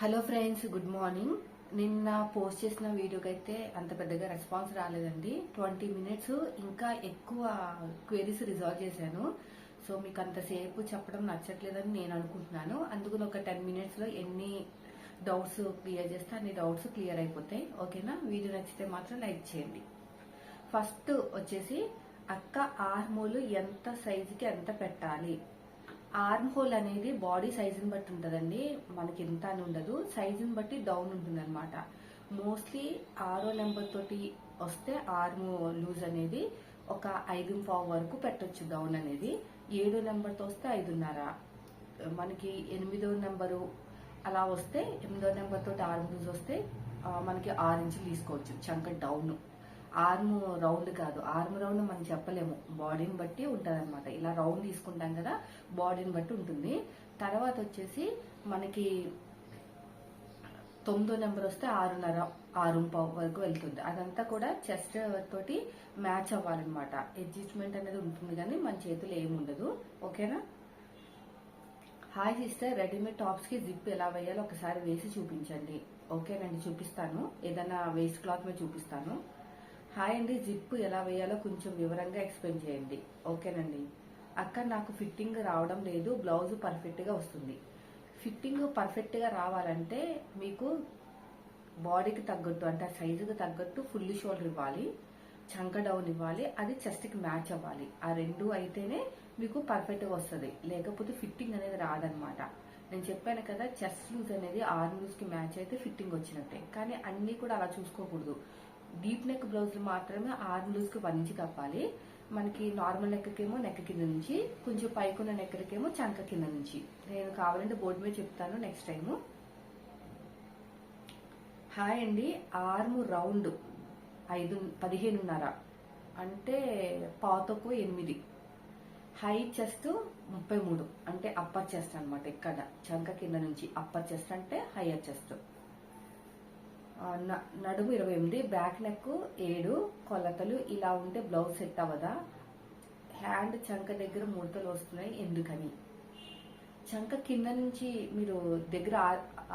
Hello friends good morning నిన్న post చేసిన వీడియోకి అయితే అంత పెద్దగా రెస్పాన్స్ రాలేదండి. ట్వంటీ మినిట్స్ ఇంకా ఎక్కువ క్వెరీస్ రిజాల్వ్ చేశాను. సో మీకు అంతసేపు చెప్పడం నచ్చట్లేదని నేను అనుకుంటున్నాను. అందుకని ఒక టెన్ మినిట్స్లో ఎన్ని డౌట్స్ క్లియర్ చేస్తే అన్ని డౌట్స్ క్లియర్ అయిపోతాయి. ఓకేనా? వీడియో నచ్చితే మాత్రం లైక్ చేయండి. ఫస్ట్ వచ్చేసి అక్క ఆర్మోలు ఎంత సైజుకి ఎంత పెట్టాలి? ఆర్మ్ హోల్ అనేది బాడీ సైజుని బట్టి ఉంటుందండి. మనకి ఇంత అని ఉండదు. సైజుని బట్టి డౌన్ ఉంటుంది అనమాట మోస్ట్లీ ఆరో నెంబర్ తోటి వస్తే ఆర్మ్ లూజ్ అనేది ఒక ఐదు పావు వరకు పెట్టొచ్చు డౌన్ అనేది. ఏడో నెంబర్తో వస్తే ఐదున్నర. మనకి ఎనిమిదో నెంబరు అలా వస్తే ఎనిమిదో నెంబర్ తోటి ఆర్మ్ లూజ్ వస్తే మనకి ఆరు ఇంచులు తీసుకోవచ్చు. చంక డౌన్. ఆర్మ్ రౌండ్ కాదు ఆర్మ్ రౌండ్ మనం చెప్పలేము. బాడీని బట్టి ఉంటుంది అనమాట ఇలా రౌండ్ తీసుకుంటాం కదా బాడీని బట్టి ఉంటుంది. తర్వాత వచ్చేసి మనకి తొమ్మిదో నెంబర్ వస్తే ఆరున్నర ఆరు పావు వరకు వెళ్తుంది. అదంతా కూడా చెస్ట్ తోటి మ్యాచ్ అవ్వాలన్నమాట. అడ్జస్ట్మెంట్ అనేది ఉంటుంది కానీ మన చేతులు ఏమి ఉండదు. ఓకేనా? హాయ్ సిస్టర్ రెడీమేడ్ టాప్స్కి జిప్ ఎలా వేయాలో ఒకసారి వేసి చూపించండి. ఓకేనండి చూపిస్తాను. ఏదైనా వేస్ట్ క్లాత్ మీద చూపిస్తాను. హాయ్ అండి జిప్ ఎలా వేయాలో కొంచెం వివరంగా ఎక్స్ప్లెయిన్ చేయండి. ఓకేనండి. అక్క నాకు ఫిట్టింగ్ రావడం లేదు బ్లౌజ్ పర్ఫెక్ట్గా వస్తుంది. ఫిట్టింగ్ పర్ఫెక్ట్గా రావాలంటే మీకు బాడీకి తగ్గట్టు అంటే ఆ సైజుకి తగ్గట్టు ఫుల్ షోల్డర్ ఇవ్వాలి చంక డౌన్ ఇవ్వాలి అది చెస్ట్కి మ్యాచ్ అవ్వాలి. ఆ రెండు అయితేనే మీకు పర్ఫెక్ట్గా వస్తుంది. లేకపోతే ఫిట్టింగ్ అనేది రాదనమాట. నేను చెప్పాను కదా చెస్ట్ లూజ్ అనేది ఆర్మ్ లూజ్కి మ్యాచ్ అయితే ఫిట్టింగ్ వచ్చినట్టే. కానీ అన్నీ కూడా అలా చూసుకోకూడదు. డీప్ నెక్ బ్లౌజ్ మాత్రమే ఆర్మ్ లూజ్కి వన్ ఇంచ్ కప్పాలి. మనకి నార్మల్ నెక్కకేమో నెక్ కింద నుంచి కొంచెం పైకున్న నెక్కలకేమో చంక కింద నుంచి. నేను కావాలంటే బోర్డు మీద చెప్తాను నెక్స్ట్ టైము హాయ్ అండి ఆర్మ్ రౌండ్ ఐదు పదిహేనున్నర. అంటే పాతకు ఎనిమిది. హై చెస్ట్ ముప్పై మూడు. అంటే అప్పర్ చెస్ట్ అనమాట ఇక్కడ చంక కింద నుంచి. అప్పర్ చెస్ట్ అంటే హయ్యర్ చెస్ట్ నడుము ఇరవై ఎనిమిది బ్యాక్ నెక్ ఏడు కొలతలు ఇలా ఉంటే బ్లౌజ్ సెట్ అవ్వదా? హ్యాండ్ చంక దగ్గర ముడతలు వస్తున్నాయి ఎందుకని? చంక కింద నుంచి మీరు దగ్గర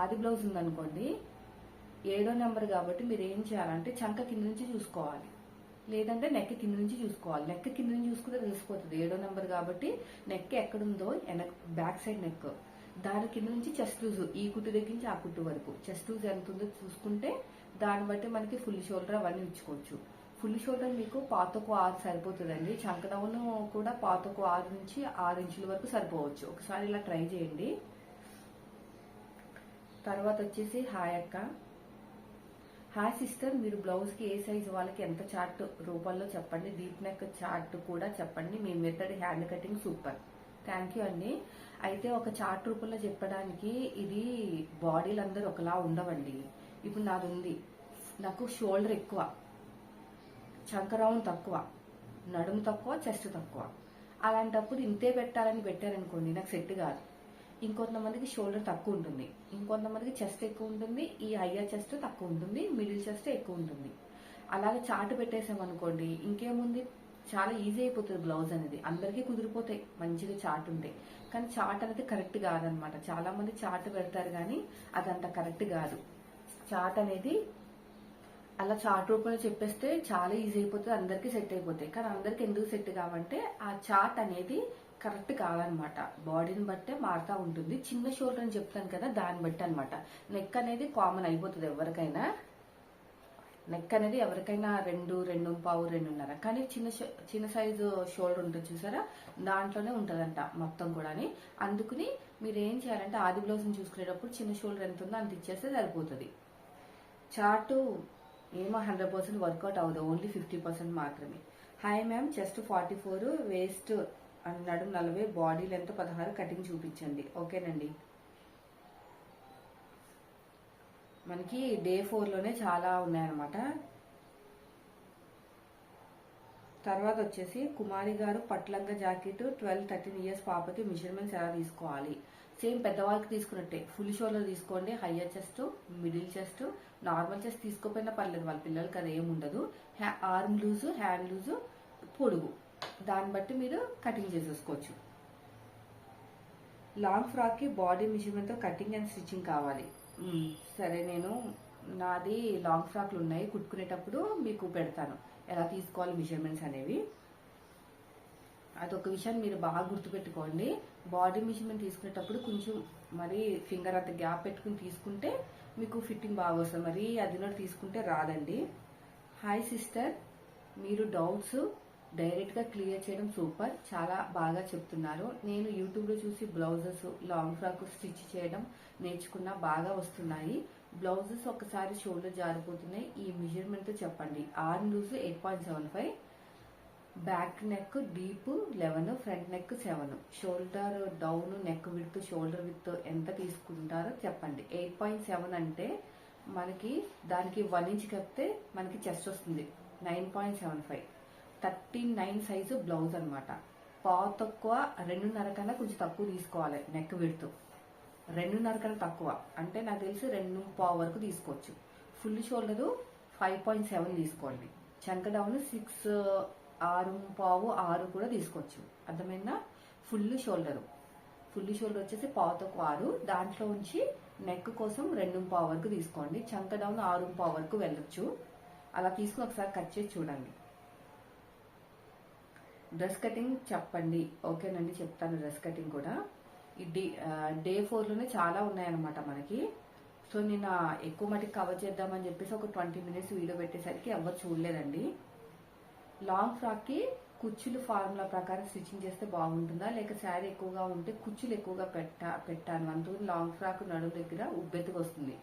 ఆది బ్లౌజ్ ఉందనుకోండి ఏడో నెంబర్ కాబట్టి మీరు ఏం చేయాలంటే చంక కింద నుంచి చూసుకోవాలి. లేదంటే నెక్ కింద నుంచి చూసుకోవాలి. నెక్ కింద నుంచి చూసుకుంటే తెలిసిపోతుంది. ఏడో నెంబర్ కాబట్టి నెక్ ఎక్కడుందో వెనక్ బ్యాక్ సైడ్ నెక్. దాని కింద నుంచి చెస్ట్ లూజ్ ఈ కుట్టు దగ్గర నుంచి ఆ కుట్టు వరకు. చెస్ట్ లూజ్ ఎంత ఉందో చూసుకుంటే దాన్ని బట్టి మనకి ఫుల్ షోల్డర్ అవన్నీ ఇచ్చుకోవచ్చు ఫుల్ షోల్డర్ మీకు పాతకు ఆరు సరిపోతుందండి. చంక కూడా పాతకు ఆరు నుంచి ఆరు ఇంచుల వరకు సరిపోవచ్చు. ఒకసారి ఇలా ట్రై చేయండి. తర్వాత వచ్చేసి హాయ్ అక్క. హాయ్ సిస్టర్ మీరు బ్లౌజ్కి ఏ సైజ్ వాళ్ళకి ఎంత చార్ట్ రూపంలో చెప్పండి. డీప్ నెక్ చార్ట్ కూడా చెప్పండి. మీ method hand cutting super thank you అండి. అయితే ఒక చార్ట్ రూపంలో చెప్పడానికి ఇది బాడీలు అందరూ ఒకలా ఉండవండి. ఇప్పుడు నాది ఉంది నాకు షోల్డర్ ఎక్కువ. చంకరౌన్ తక్కువ. నడుము తక్కువ చెస్ట్ తక్కువ. అలాంటప్పుడు ఇంతే పెట్టాలని పెట్టారనుకోండి నాకు సెట్ కాదు. ఇంకొంతమందికి షోల్డర్ తక్కువ ఉంటుంది. ఇంకొంతమందికి చెస్ట్ ఎక్కువ ఉంటుంది. ఈ హయ్యర్ చెస్ట్ తక్కువ ఉంటుంది. మిడిల్ చెస్ట్ ఎక్కువ ఉంటుంది. అలాగే చాటు పెట్టేసామనుకోండి ఇంకేముంది? చాలా ఈజీ అయిపోతుంది బ్లౌజ్ అనేది. అందరికీ కుదిరిపోతాయి. మంచిగా చాట్ ఉంటాయి కానీ చాట్ అనేది కరెక్ట్ కాదనమాట. చాలా మంది చాట్ పెడతారు కానీ అదంత కరెక్ట్ కాదు. చాట్ అనేది అలా చార్ట్ రూపంలో చెప్పేస్తే చాలా ఈజీ అయిపోతుంది. అందరికీ సెట్ అయిపోతాయి. కానీ అందరికి ఎందుకు సెట్ కావంటే ఆ చార్ట్ అనేది కరెక్ట్ కాదనమాట. బాడీని బట్టే మారుతా ఉంటుంది. చిన్న షోల్డర్ అని చెప్తాను కదా దాన్ని బట్టి అనమాట. నెక్ అనేది కామన్ అయిపోతుంది ఎవరికైనా. నెక్ అనేది ఎవరికైనా రెండు రెండు పావు రెండున్నర. కానీ చిన్న షో- చిన్న సైజు షోల్డర్ ఉంటుంది చూసారా? దాంట్లోనే ఉంటుందంట మొత్తం కూడా అందుకుని మీరు ఏం చేయాలంటే ఆది బ్లౌజ్ని చూసుకునేటప్పుడు చిన్న షోల్డర్ ఎంత ఉందో అంత ఇచ్చేస్తే సరిపోతుంది. చార్టు ఏమో హండ్రెడ్ పర్సెంట్ వర్కౌట్ అవ్వదు. ఓన్లీ ఫిఫ్టీ పర్సెంట్ మాత్రమే. Hi ma'am chest forty four waist అన్నాడు నలభై బాడీ లెంత్ పదహారు కటింగ్ చూపించండి. ఓకేనండి. మనకి డే ఫోర్లోనే చాలా ఉన్నాయన్నమాట. తర్వాత వచ్చేసి కుమారి గారు పట్లంగా జాకెట్ ట్వెల్వ్ థర్టీన్ ఇయర్స్ పాపకి మెజర్మెంట్స్ ఎలా తీసుకోవాలి? సేమ్ పెద్దవాళ్ళకి తీసుకున్నట్టే. ఫుల్ షోలో తీసుకోండి. Higher chest middle chest normal chest తీసుకోపోయినా పర్లేదు. వాళ్ళ పిల్లలకి అది ఏముండదు ఆర్మ్ లూజ్ హ్యాండ్ లూజు పొడుగు. దాన్ని బట్టి మీరు కటింగ్ చేసేసుకోవచ్చు. లాంగ్ ఫ్రాక్కి బాడీ మెజర్మెంట్తో కటింగ్ అండ్ స్టిచ్చింగ్ కావాలి. సరే నేను నాది లాంగ్ ఫ్రాక్లు ఉన్నాయి. కుట్టుకునేటప్పుడు మీకు పెడతాను. ఎలా తీసుకోవాలి మెజర్మెంట్స్ అనేవి. అదొక విషయం మీరు బాగా గుర్తుపెట్టుకోండి. బాడీ మెజర్మెంట్ తీసుకునేటప్పుడు కొంచెం మరి ఫింగర్ అంత గ్యాప్ పెట్టుకుని తీసుకుంటే మీకు ఫిట్టింగ్ బాగా వస్తుంది. మరి అది తీసుకుంటే రాదండి. హాయ్ సిస్టర్ మీరు డౌట్స్ డైరెక్ట్గా క్లియర్ చేయడం సూపర్. చాలా బాగా చెప్తున్నారు. నేను యూట్యూబ్లో చూసి బ్లౌజెస్ లాంగ్ ఫ్రాక్ స్టిచ్ చేయడం నేర్చుకున్నా బాగా వస్తున్నాయి. బ్లౌజెస్ ఒకసారి షోల్డర్ జారిపోతున్నాయి. ఈ మెజర్మెంట్తో చెప్పండి. Arm loose eight point seven five back neck deep eleven front neck seven. Shoulder down neck with shoulder with ఎంత తీసుకుంటారో చెప్పండి. ఎయిట్ పాయింట్ సెవెన్ అంటే మనకి దానికి వన్ ఇంచ్ కప్పితే మనకి చెస్ట్ వస్తుంది. Nine point seven five. Thirteen nine size blouse అనమాట పావు తక్కువ రెండున్నర కన్నా కొంచెం తక్కువ తీసుకోవాలి నెక్ విడుతూ రెండున్నర కన్నా తక్కువ. అంటే నాకు తెలిసి రెండు పావు వరకు తీసుకోవచ్చు. Full shoulder five point seven తీసుకోండి. చంక డౌన్ సిక్స్ ఆరు పావు ఆరు కూడా తీసుకోవచ్చు. అర్థమైందా? ఫుల్ షోల్డరు ఫుల్ షోల్డర్ వచ్చేసి పావు తక్కువ ఆరు. దాంట్లో ఉంచి నెక్ కోసం రెండు పావు వరకు తీసుకోండి. చంక డౌన్ ఆరు పావు వరకు వెళ్ళొచ్చు. అలా తీసుకుని ఒకసారి కట్ చేసి చూడండి. డ్రెస్ కటింగ్ చెప్పండి. ఓకేనండి చెప్తాను డ్రెస్ కటింగ్ కూడా. ఇది డే డే ఫోర్లోనే చాలా ఉన్నాయన్నమాట మనకి. సో నేను ఎక్కువ మటుకు కవర్ చేద్దామని చెప్పేసి ఒక ట్వంటీ మినిట్స్ వీడియో పెట్టేసరికి ఎవరు చూడలేదండి. లాంగ్ ఫ్రాక్కి కుచ్చులు ఫార్ములా ప్రకారం స్టిచ్చింగ్ చేస్తే బాగుంటుందా? లేక శారీ ఎక్కువగా ఉంటే కుచ్చులు ఎక్కువగా పెట్టా పెట్టాను. అందుకు లాంగ్ ఫ్రాక్ నడుము దగ్గర ఉబ్బెత్తుకు వస్తుంది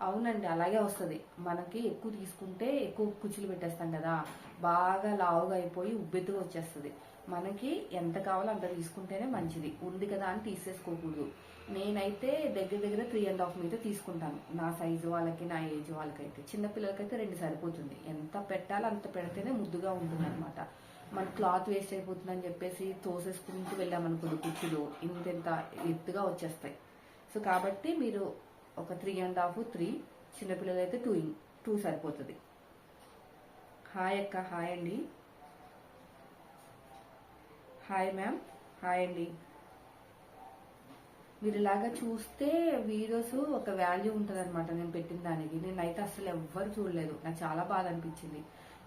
అవునండి అలాగే వస్తుంది. మనకి ఎక్కువ తీసుకుంటే ఎక్కువ కుచ్చులు పెట్టేస్తాం కదా బాగా లావుగా అయిపోయి ఉబ్బెత్తుగా వచ్చేస్తుంది. మనకి ఎంత కావాలో అంత తీసుకుంటేనే మంచిది. ఉంది కదా అని తీసేసుకోకూడదు. నేనైతే దగ్గర దగ్గర త్రీ అండ్ హాఫ్ మీద తీసుకుంటాను. నా సైజు వాళ్ళకి నా ఏజ్ వాళ్ళకైతే. చిన్నపిల్లలకైతే రెండు సరిపోతుంది. ఎంత పెట్టాలో అంత పెడితేనే ముద్దుగా ఉంటుంది అనమాట మన క్లాత్ వేస్ట్ అయిపోతుందని చెప్పేసి తోసేసుకుంటూ వెళ్ళామనుకోండి కుర్చీలు ఇంతెంత ఎత్తుగా వచ్చేస్తాయి. సో కాబట్టి మీరు ఒక త్రీ అండ్ హాఫ్ త్రీ చిన్నపిల్లలు అయితే టూ టూ సరిపోతుంది. హాయ్ అక్క హాయ్ అండి. హాయ్ మ్యామ్ హాయ్ అండి. మీరు ఇలాగా చూస్తే వీడియోస్ ఒక వాల్యూ ఉంటుంది అనమాట నేను పెట్టిన దానికి. నేనైతే అసలు ఎవ్వరు చూడలేదు. నాకు చాలా బాధ అనిపించింది.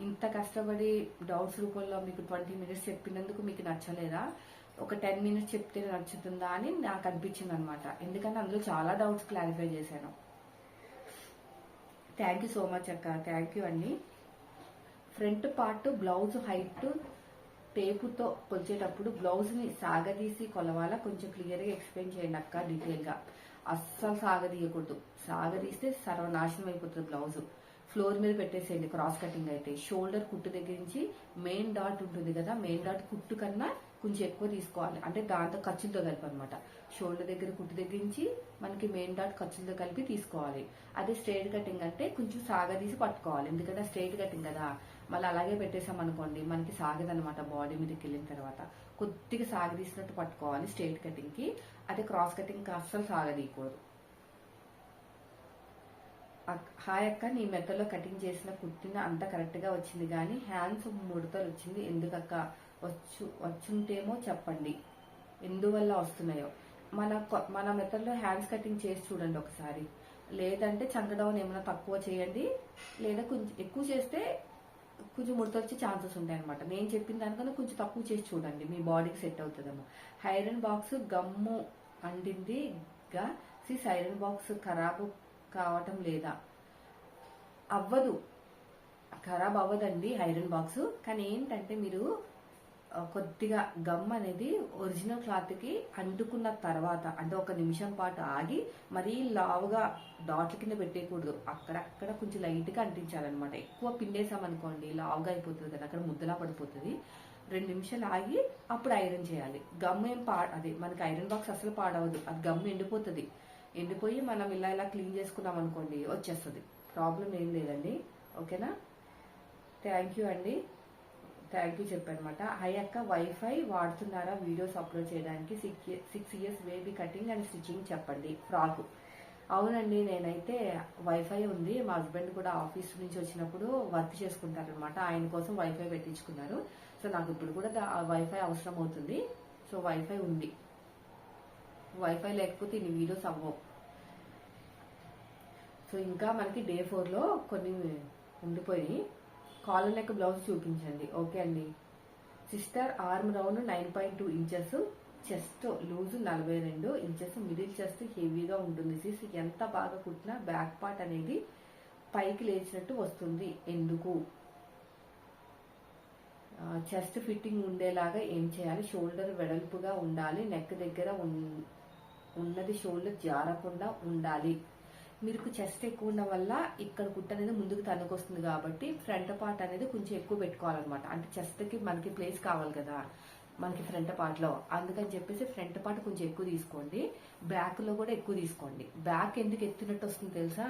ఇంత కష్టపడి డౌట్స్ రూపంలో మీకు ట్వంటీ మినిట్స్ చెప్పినందుకు మీకు నచ్చలేదా? ఒక టెన్ మినిట్స్ చెప్తే నచ్చుతుందా అని నాకు అనిపించింది అనమాట ఎందుకంటే అందులో చాలా డౌట్స్ క్లారిఫై చేశాను. థ్యాంక్ యూ సో మచ్ అక్క. థ్యాంక్ యూ అండి. ఫ్రంట్ పార్ట్ బ్లౌజ్ హైట్ టేపుతో కొలిచేటప్పుడు బ్లౌజ్ని సాగదీసి కొలవాలా? కొంచెం క్లియర్గా ఎక్స్ప్లెయిన్ చేయండి అక్క డీటెయిల్గా అస్సలు సాగదీయకూడదు. సాగదీస్తే సర్వనాశనం అయిపోతుంది బ్లౌజ్ ఫ్లోర్ మీద పెట్టేసేయండి క్రాస్ కటింగ్ అయితే. షోల్డర్ కుట్టు దగ్గర నుంచి మెయిన్ డాట్ ఉంటుంది కదా మెయిన్ డాట్ కుట్టు కన్నా కొంచెం ఎక్కువ తీసుకోవాలి. అంటే దాంతో ఖర్చులతో కలిపి అనమాట షోల్డర్ దగ్గర కుట్టు దగ్గర నుంచి మనకి మెయిన్ డాట్ ఖర్చులతో కలిపి తీసుకోవాలి. అదే స్ట్రైట్ కటింగ్ అంటే కొంచెం సాగదీసి పట్టుకోవాలి. ఎందుకంటే స్ట్రైట్ కటింగ్ కదా. మళ్ళీ అలాగే పెట్టేసాం అనుకోండి మనకి సాగదనమాట బాడీ మీదకి వెళ్ళిన తర్వాత. కొద్దిగా సాగదీసినట్టు పట్టుకోవాలి స్ట్రైట్ కటింగ్కి. అదే క్రాస్ కటింగ్ అస్సలు సాగదీయకూడదు. హాయ్ అక్క నీ మెత్తలో కటింగ్ చేసిన కుట్టిన అంత కరెక్ట్గా వచ్చింది కానీ హ్యాండ్స్ ముడతలు వచ్చింది ఎందుకక్క? వచ్చు వచ్చుంటేమో చెప్పండి. ఎందువల్ల వస్తున్నాయో? మన మన మెథడ్లో హ్యాండ్స్ కటింగ్ చేసి చూడండి ఒకసారి. లేదంటే చంకడౌన్ ఏమైనా తక్కువ చేయండి. లేదా కొంచెం ఎక్కువ చేస్తే కొంచెం ముడతొచ్చే ఛాన్సెస్ ఉంటాయి అనమాట నేను చెప్పిన దానికన్నా కొంచెం తక్కువ చేసి చూడండి. మీ బాడీకి సెట్ అవుతుందేమో. ఐరన్ బాక్స్ గమ్ము అండింది గా. సిస్ ఐరన్ బాక్స్ ఖరాబు కావటం లేదా? అవ్వదు. ఖరాబ్ అవ్వదండి ఐరన్ బాక్స్. కానీ ఏంటంటే మీరు కొద్దిగా గమ్ అనేది ఒరిజినల్ క్లాత్కి అంటుకున్న తర్వాత అంటే ఒక నిమిషం పాటు ఆగి మరీ లావుగా డాట్ల కింద పెట్టేయకూడదు. అక్కడక్కడ కొంచెం లైట్గా అంటించాలన్నమాట. ఎక్కువ పిండేసామనుకోండి లావుగా అయిపోతుంది కదా అక్కడ ముద్దలా పడిపోతుంది. రెండు నిమిషాలు ఆగి అప్పుడు ఐరన్ చేయాలి. గమ్ ఏం పా అదే మనకి ఐరన్ బాక్స్ అసలు పాడవదు. అది గమ్ ఎండిపోతుంది. ఎండిపోయి మనం ఇలా ఇలా క్లీన్ చేసుకున్నాం అనుకోండి వచ్చేస్తుంది. ప్రాబ్లం ఏం లేదండి. ఓకేనా? థ్యాంక్ యూ అండి. థ్యాంక్ యూ చెప్పనమాట. హై అక్క వైఫై వాడుతున్నారా? వీడియోస్ అప్లోడ్ చేయడానికి six six years baby cutting and stitching చెప్పండి. ఫ్రాక్ అవునండి నేనైతే వైఫై ఉంది. మా హస్బెండ్ కూడా ఆఫీస్ నుంచి వచ్చినప్పుడు వర్క్ చేసుకుంటారనమాట. ఆయన కోసం వైఫై పెట్టించుకున్నారు. సో నాకు ఇప్పుడు కూడా వైఫై అవసరం అవుతుంది. సో వైఫై ఉంది. వైఫై లేకపోతే ఇన్ని వీడియోస్ అవ్వవు. సో ఇంకా మనకి డే ఫోర్లో కొన్ని ఉండిపోయి కాలర్ నెక్ బ్లౌజ్ చూపించండి. ఓకే అండి. Sister arm round nine point two inches chest loose నలభై రెండు ఇంచెస్ మిడిల్ చెస్ట్ హెవీగా ఉంటుంది. సిస్ ఎంత బాగా కుట్టినా బ్యాక్ పార్ట్ అనేది పైకి లేచినట్టు వస్తుంది. ఎందుకు? చెస్ట్ ఫిట్టింగ్ ఉండేలాగా ఏం చేయాలి? షోల్డర్ వెడల్పుగా ఉండాలి నెక్ దగ్గర ఉన్నది షోల్డర్ జారకుండా ఉండాలి. మీకు చెస్ట్ ఎక్కువ ఉండడం వల్ల ఇక్కడ కుట్ట అనేది ముందుకు తనుకొస్తుంది కాబట్టి ఫ్రంట్ పార్ట్ అనేది కొంచెం ఎక్కువ పెట్టుకోవాలన్నమాట. అంటే చెస్ట్కి మనకి ప్లేస్ కావాలి కదా. మనకి ఫ్రంట్ పార్ట్లో. అందుకని చెప్పేసి ఫ్రంట్ పార్ట్ కొంచెం ఎక్కువ తీసుకోండి. బ్యాక్లో కూడా ఎక్కువ తీసుకోండి. బ్యాక్ ఎందుకు ఎత్తినట్టు వస్తుంది తెలుసా?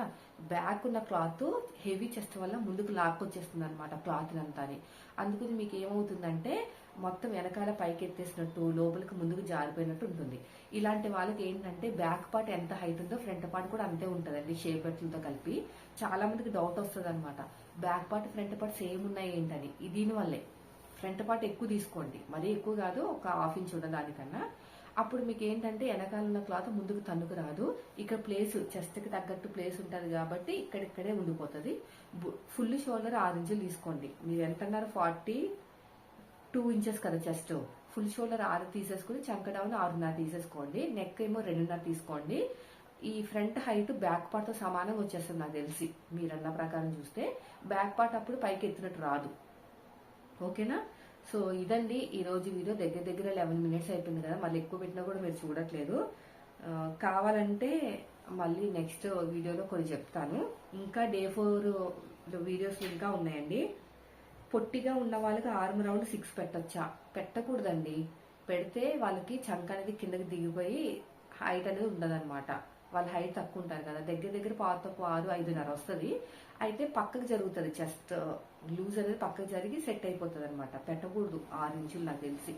బ్యాక్ ఉన్న క్లాత్ హెవీ చెస్ట్ వల్ల ముందుకు లాక్కొచ్చేస్తుంది అనమాట క్లాత్ అంతాని అందుకని మీకు ఏమవుతుందంటే మొత్తం వెనకాల పైకి ఎత్తేసినట్టు లోపలికి ముందుకు జారిపోయినట్టు ఉంటుంది. ఇలాంటి వాళ్ళకి ఏంటంటే బ్యాక్ పార్ట్ ఎంత హైట్ ఉందో ఫ్రంట్ పార్ట్ కూడా అంతే ఉంటుందండి షేప్ బెట్లతో కలిపి. చాలా మందికి డౌట్ వస్తుంది అనమాట back part front part same ఉన్నాయి ఏంటని. దీనివల్లే. ఫ్రంట్ పార్ట్ ఎక్కువ తీసుకోండి. మరీ ఎక్కువ కాదు ఒక హాఫ్ ఇంచ్ ఉన్న దానికన్నా. అప్పుడు మీకు ఏంటంటే వెనకాల ఉన్న క్లాత్ ముందుకు తన్నుకు రాదు. ఇక్కడ ప్లేస్ చెస్ట్కి తగ్గట్టు ప్లేస్ ఉంటుంది కాబట్టి ఇక్కడిక్కడే ఉండిపోతుంది. ఫుల్ షోల్డర్ ఆరు ఇంచులు తీసుకోండి. మీరు ఎంత అన్నారు ఫార్టీ టూ ఇంచెస్ కదా చెస్ట్. ఫుల్ షోల్డర్ ఆరు తీసేసుకుని చంక డౌన్ ఆరున్నర తీసేసుకోండి. నెక్ ఏమో రెండున్నర తీసుకోండి. ఈ ఫ్రంట్ హైట్ బ్యాక్ పార్ట్తో సమానంగా వచ్చేస్తుంది నాకు తెలిసి. మీరన్న ప్రకారం చూస్తే. బ్యాక్ పార్ట్ అప్పుడు పైకి ఎత్తినట్టు రాదు. ఓకేనా? సో ఇదండి ఈ రోజు వీడియో. దగ్గర దగ్గర లెవెన్ మినిట్స్ అయిపోయింది కదా మళ్ళీ ఎక్కువ పెట్టినా కూడా మీరు చూడట్లేదు. కావాలంటే మళ్ళీ నెక్స్ట్ వీడియోలో కొన్ని చెప్తాను. ఇంకా డే ఫోర్ వీడియోస్ ఇంకా ఉన్నాయండి. పొట్టిగా ఉన్న వాళ్ళకి ఆర్మ్ రౌండ్ సిక్స్ పెట్టొచ్చా? పెట్టకూడదండి. పెడితే వాళ్ళకి చంక అనేది కిందకి దిగిపోయి హైట్ అనేది ఉండదన్నమాట. వాళ్ళ హైట్ తక్కువ ఉంటారు కదా. దగ్గర దగ్గర పాత తక్కువ ఆరు ఐదున్నర వస్తుంది. అయితే పక్కకు జరుగుతుంది చెస్ట్ లూజ్ అనేది పక్కకు జరిగి సెట్ అయిపోతుంది అనమాట పెట్టకూడదు. ఆరు ఇంచులు నాకు తెలిసి.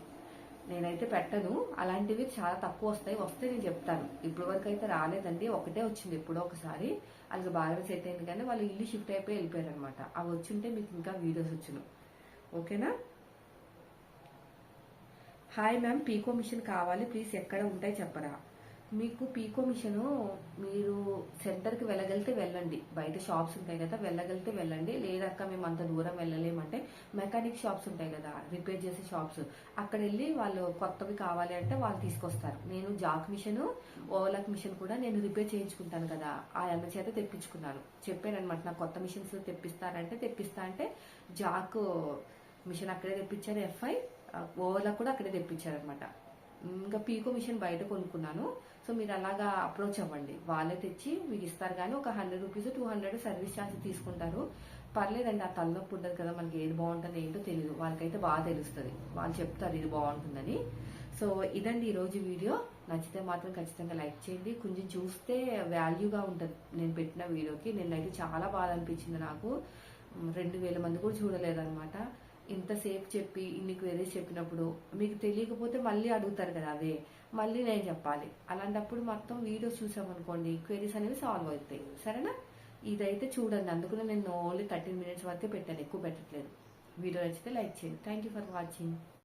నేనైతే పెట్టను. అలాంటివి చాలా తక్కువ వస్తాయి. వస్తే నేను చెప్తాను. ఇప్పటి వరకు అయితే రాలేదండి. ఒకటే వచ్చింది ఎప్పుడో ఒకసారి. వాళ్ళకి బాగా సెట్ అయింది. కానీ వాళ్ళు ఇల్లు షిఫ్ట్ అయిపోయి వెళ్ళిపోయారు అనమాట అవి వచ్చింటే మీకు ఇంకా వీడియోస్ వచ్చును. ఓకేనా? Hi ma'am. పీకో మిషన్ కావాలి. ప్లీజ్ ఎక్కడ ఉంటాయి చెప్పరా? మీకు పీకో మిషన్ మీరు సెంటర్కి వెళ్ళగలిగితే వెళ్ళండి. బయట షాప్స్ ఉంటాయి కదా వెళ్ళగలిగితే వెళ్ళండి. లేదక్క మేము అంత దూరం వెళ్ళలేమంటే మెకానిక్ షాప్స్ ఉంటాయి కదా రిపేర్ చేసే షాప్స్. అక్కడ వెళ్ళి వాళ్ళు కొత్తవి కావాలి అంటే వాళ్ళు తీసుకొస్తారు. నేను జాక్ మిషన్ ఓవలాక్ మిషన్ కూడా నేను రిపేర్ చేయించుకుంటాను కదా ఆ అన్న చేత తెప్పించుకున్నాను. చెప్పాను అనమాట నాకు కొత్త మిషన్స్ తెప్పిస్తారంటే తెప్పిస్తా అంటే జాక్ మిషన్ అక్కడే తెప్పించారు ఎఫ్ఐ ఓవర్లాక్ కూడా అక్కడే తెప్పించారు అనమాట ఇంకా పీకో మిషన్ బయట కొనుక్కున్నాను. సో మీరు అలాగా అప్రోచ్ అవ్వండి. వాళ్ళే తెచ్చి మీకు ఇస్తారు. కానీ ఒక hundred rupees two hundred service charge తీసుకుంటారు. పర్లేదండి ఆ తలనొప్పి ఉండదు కదా మనకి ఏది బాగుంటుంది ఏంటో తెలియదు వాళ్ళకైతే బాగా తెలుస్తుంది. వాళ్ళు చెప్తారు ఇది బాగుంటుందని. సో ఇదండి ఈరోజు వీడియో. నచ్చితే మాత్రం ఖచ్చితంగా లైక్ చేయండి. కొంచెం చూస్తే వాల్యూగా ఉంటుంది. నేను పెట్టిన వీడియోకి. నిన్నైతే చాలా బాధ అనిపించింది నాకు. రెండు వేల మంది కూడా చూడలేదన్నమాట. ఇంతసేపు చెప్పి ఇన్ని క్వెరీస్ చెప్పినప్పుడు మీకు తెలియకపోతే మళ్ళీ అడుగుతారు కదా అదే. మళ్ళీ నేను చెప్పాలి. అలాంటప్పుడు మొత్తం వీడియోస్ చూసామనుకోండి క్వెరీస్ అనేవి సాల్వ్ అవుతాయి. సరేనా? ఇదైతే చూడండి. అందుకనే నేను ఓన్లీ థర్టీన్ మినిట్స్ వరకే పెట్టాను. ఎక్కువ పెట్టట్లేదు. వీడియో నచ్చితే లైక్ చేయండి. Thank you for watching